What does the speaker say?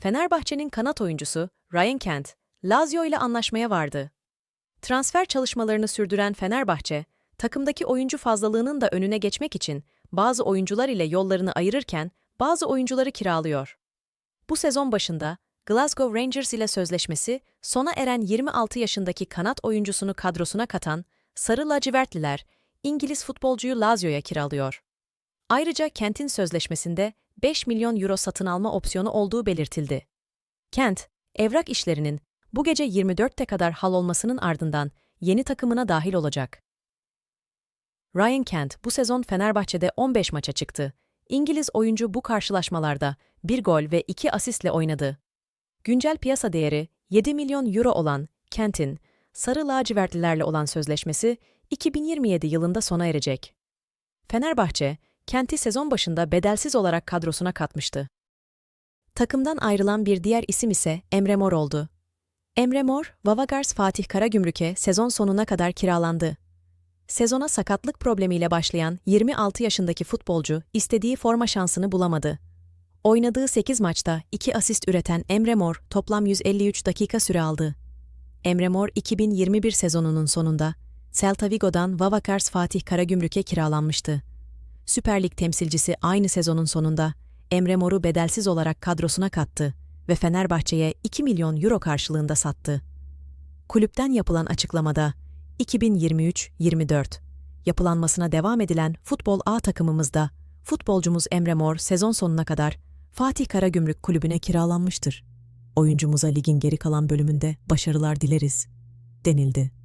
Fenerbahçe'nin kanat oyuncusu Ryan Kent, Lazio ile anlaşmaya vardı. Transfer çalışmalarını sürdüren Fenerbahçe, takımdaki oyuncu fazlalığının da önüne geçmek için bazı oyuncular ile yollarını ayırırken bazı oyuncuları kiralıyor. Bu sezon başında Glasgow Rangers ile sözleşmesi sona eren 26 yaşındaki kanat oyuncusunu kadrosuna katan Sarı Lacivertliler, İngiliz futbolcuyu Lazio'ya kiralıyor. Ayrıca Kent'in sözleşmesinde 5 milyon euro satın alma opsiyonu olduğu belirtildi. Kent, evrak işlerinin bu gece 24'te kadar hal olmasının ardından yeni takımına dahil olacak. Ryan Kent bu sezon Fenerbahçe'de 15 maça çıktı. İngiliz oyuncu bu karşılaşmalarda 1 gol ve 2 asistle oynadı. Güncel piyasa değeri 7 milyon euro olan Kent'in Sarı Lacivertlilerle olan sözleşmesi 2027 yılında sona erecek. Fenerbahçe, Kent'i sezon başında bedelsiz olarak kadrosuna katmıştı. Takımdan ayrılan bir diğer isim ise Emre Mor oldu. Emre Mor, Vavagars Fatih Karagümrük'e sezon sonuna kadar kiralandı. Sezona sakatlık problemiyle başlayan 26 yaşındaki futbolcu istediği forma şansını bulamadı. Oynadığı 8 maçta 2 asist üreten Emre Mor toplam 153 dakika süre aldı. Emre Mor 2021 sezonunun sonunda Celta Vigo'dan Vavakars Fatih Karagümrük'e kiralanmıştı. Süper Lig temsilcisi aynı sezonun sonunda Emre Mor'u bedelsiz olarak kadrosuna kattı ve Fenerbahçe'ye 2 milyon euro karşılığında sattı. Kulüpten yapılan açıklamada 2023-24 yapılanmasına devam edilen Futbol A takımımızda futbolcumuz Emre Mor sezon sonuna kadar Fatih Karagümrük Kulübü'ne kiralanmıştır. Oyuncumuza ligin geri kalan bölümünde başarılar dileriz, denildi.